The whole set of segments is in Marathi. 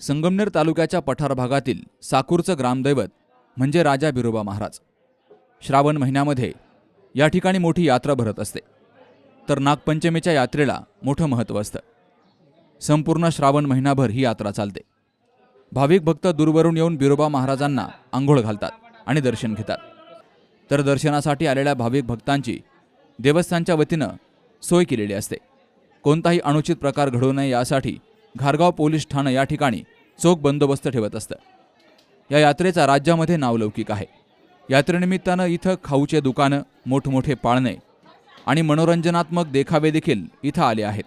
संगमनेर तालुक्याच्या पठार भागातील साकूरचं ग्रामदैवत म्हणजे राजा बिरोबा महाराज. श्रावण महिन्यामध्ये या ठिकाणी मोठी यात्रा भरत असते. तर नागपंचमीच्या यात्रेला मोठं महत्त्व असतं. संपूर्ण श्रावण महिनाभर ही यात्रा चालते. भाविक भक्त दूरवरून येऊन बिरोबा महाराजांना आंघोळ घालतात आणि दर्शन घेतात. तर दर्शनासाठी आलेल्या भाविक भक्तांची देवस्थानच्या वतीनं सोय केलेली असते. कोणताही अनुचित प्रकार घडू नये यासाठी घारगाव पोलीस ठाणं या ठिकाणी चोख बंदोबस्त ठेवत असतं. या यात्रेचा राज्यामध्ये नावलौकिक आहे. यात्रेनिमित्तानं इथं खाऊचे दुकानं मोठमोठे पाळणे आणि मनोरंजनात्मक देखावे देखील इथं आले आहेत.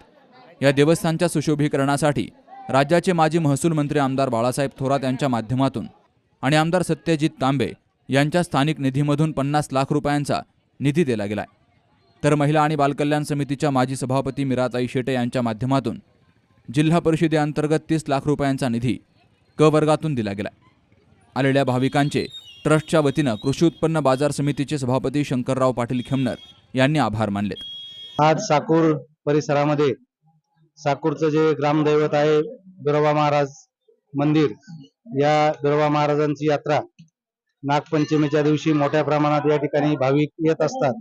या देवस्थानच्या सुशोभीकरणासाठी राज्याचे माजी महसूल मंत्री आमदार बाळासाहेब थोरात यांच्या माध्यमातून आणि आमदार सत्यजित तांबे यांच्या स्थानिक निधीमधून पन्नास लाख रुपयांचा निधी दिला गेलाय. तर महिला आणि बालकल्याण समितीच्या माजी सभापती मिराताई शेटे यांच्या माध्यमातून जिल्हा परिषदेअंतर्गत तीस लाख रुपयांचा निधी क वर्गातून दिला गेला. आलेल्या भाविकांचे ट्रस्टच्या वतीनं कृषी उत्पन्न बाजार समितीचे सभापती शंकरराव पाटील खेमनर यांनी आभार मानलेत. आज साकूर परिसरामध्ये साकूरचं जे ग्रामदैवत आहे बिरोबा महाराज मंदिर या बिरोबा महाराजांची यात्रा नागपंचमीच्या दिवशी मोठ्या प्रमाणात या ठिकाणी भाविक येत असतात.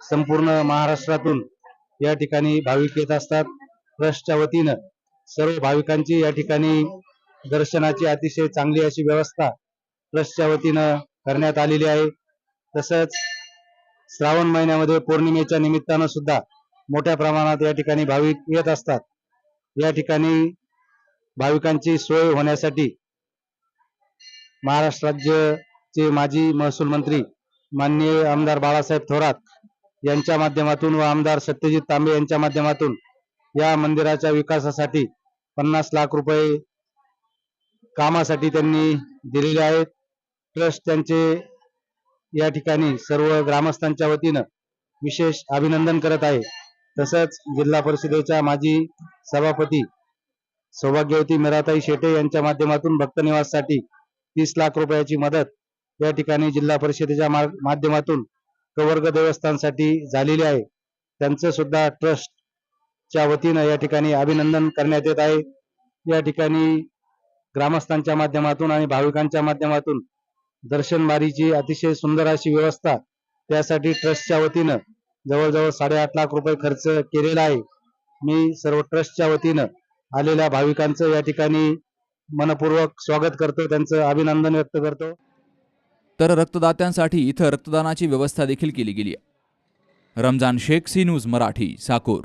संपूर्ण महाराष्ट्रातून या ठिकाणी भाविक येत असतात. ट्रस्टच्या वतीनं सर्व भाविकांची या ठिकाणी दर्शनाची अतिशय चांगली अशी व्यवस्था ट्रस्टच्या वतीनं करण्यात आलेली आहे. तसंच श्रावण महिन्यामध्ये पौर्णिमेच्या निमित्तानं सुद्धा मोठ्या प्रमाणात या ठिकाणी भाविक येत असतात. या ठिकाणी भाविकांची सोय होण्यासाठी महाराष्ट्र राज्याचे माजी महसूल मंत्री माननीय आमदार बाळासाहेब थोरात यांच्या माध्यमातून व आमदार सत्यजित तांबे यांच्या माध्यमातून या मंदिराच्या विकासासाठी पन्नास लाख रुपये कामासाठी त्यांनी दिलेले आहेत. ट्रस्ट त्यांचे या ठिकाणी सर्व ग्रामस्थांच्या वतीनं विशेष अभिनंदन करत आहे. तसंच जिल्हा परिषदेच्या माजी सभापती सौभाग्यवती मीराताई शेटे यांच्या माध्यमातून भक्तनिवाससाठी तीस लाख रुपयाची मदत या ठिकाणी जिल्हा परिषदेच्या मा- माध्यमातून कवर्ग देवस्थानसाठी झालेली आहे. त्यांचं सुद्धा ट्रस्ट च्या वतीनं या ठिकाणी अभिनंदन करण्यात येत आहे. या ठिकाणी ग्रामस्थांच्या माध्यमातून आणि भाविकांच्या माध्यमातून दर्शनबारीची अतिशय सुंदर अशी व्यवस्था त्यासाठी ट्रस्टच्या वतीनं जवळजवळ साडेआठ लाख रुपये खर्च केलेला आहे. मी सर्व ट्रस्टच्या वतीनं आलेल्या भाविकांचं या ठिकाणी मनपूर्वक स्वागत करतो त्यांचं अभिनंदन व्यक्त करतो. तर रक्तदात्यांसाठी इथं रक्तदानाची व्यवस्था देखील केली गेली आहे. Ramzan Shaikh C news Marathi Sakur.